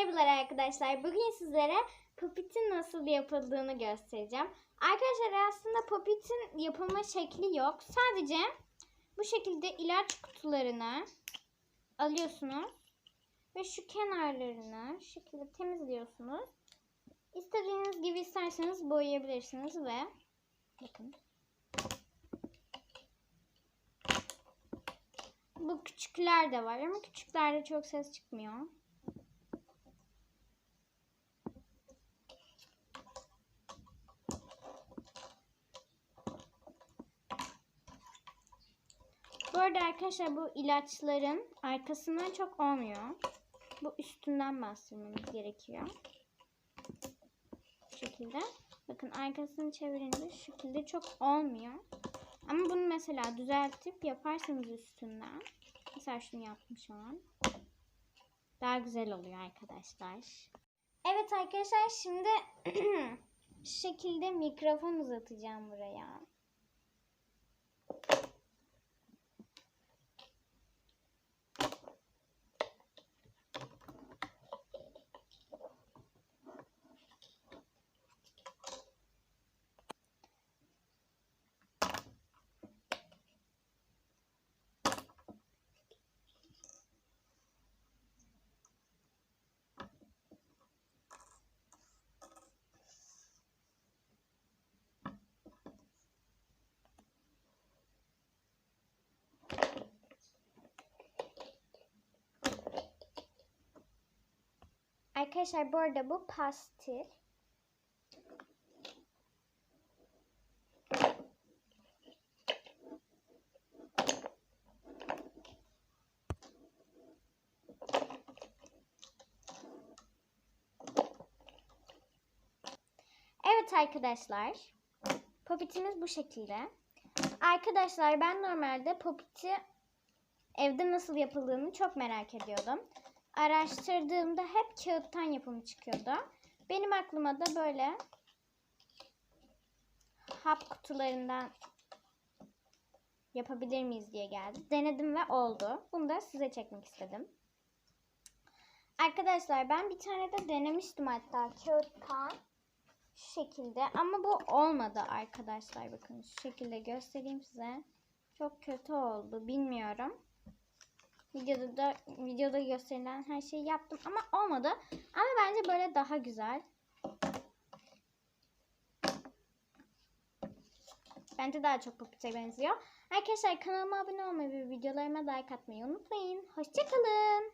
Merhabalar arkadaşlar. Bugün sizlere Puppet'in nasıl yapıldığını göstereceğim. Arkadaşlar aslında Puppet'in yapılma şekli yok. Sadece bu şekilde ilaç kutularını alıyorsunuz. Ve şu kenarlarını şekilde temizliyorsunuz. İstediğiniz gibi isterseniz boyayabilirsiniz ve bakın. Bu küçükler de var ama küçüklerde çok ses çıkmıyor. Bu arada arkadaşlar bu ilaçların arkasından çok olmuyor. Bu üstünden bastırmamız gerekiyor. Bu şekilde. Bakın arkasını çevirince şu şekilde çok olmuyor. Ama bunu mesela düzeltip yaparsanız üstünden. Mesela şunu yaptım şu an. Daha güzel oluyor arkadaşlar. Evet arkadaşlar şimdi şu şekilde mikrofon uzatacağım buraya. Arkadaşlar bu arada bu pastil. Evet arkadaşlar. Popitimiz bu şekilde. Arkadaşlar ben normalde popiti evde nasıl yapıldığını çok merak ediyordum araştırdığımda hep kağıttan yapımı çıkıyordu. Benim aklıma da böyle hap kutularından yapabilir miyiz diye geldi. Denedim ve oldu. Bunu da size çekmek istedim. Arkadaşlar ben bir tane de denemiştim hatta kağıttan şu şekilde ama bu olmadı arkadaşlar bakın şu şekilde göstereyim size. Çok kötü oldu bilmiyorum. Videoda da videoda gösterilen her şeyi yaptım ama olmadı. Ama bence böyle daha güzel. Bence daha çok Puppet'e benziyor. Arkadaşlar kanalıma abone olmayı ve videolarıma like atmayı unutmayın. Hoşçakalın.